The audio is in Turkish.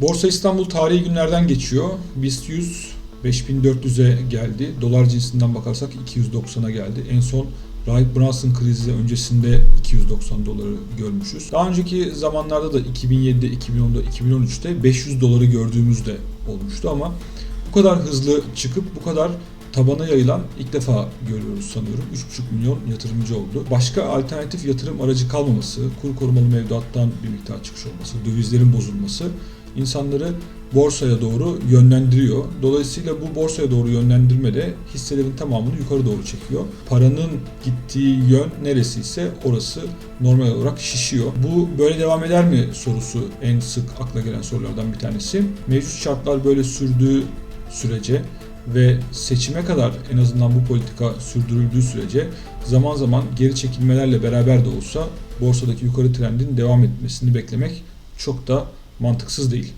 Borsa İstanbul tarihi günlerden geçiyor. BIST 100 5400'e geldi. Dolar cinsinden bakarsak 290'a geldi. En son Rahip Brunson krizi öncesinde 290 doları görmüşüz. Daha önceki zamanlarda da 2007'de, 2010'da, 2013'te 500 doları gördüğümüz de olmuştu ama bu kadar hızlı çıkıp bu kadar tabana yayılan ilk defa görüyoruz sanıyorum. 3,5 milyon yatırımcı oldu. Başka alternatif yatırım aracı kalmaması, kur korumalı mevduattan bir miktar çıkış olması, dövizlerin bozulması insanları borsaya doğru yönlendiriyor. Dolayısıyla bu borsaya doğru yönlendirme de hisselerin tamamını yukarı doğru çekiyor. Paranın gittiği yön neresiyse orası normal olarak şişiyor. Bu böyle devam eder mi sorusu en sık akla gelen sorulardan bir tanesi. Mevcut şartlar böyle sürdüğü sürece ve seçime kadar en azından bu politika sürdürüldüğü sürece zaman zaman geri çekilmelerle beraber de olsa borsadaki yukarı trendin devam etmesini beklemek çok da mantıksız değil.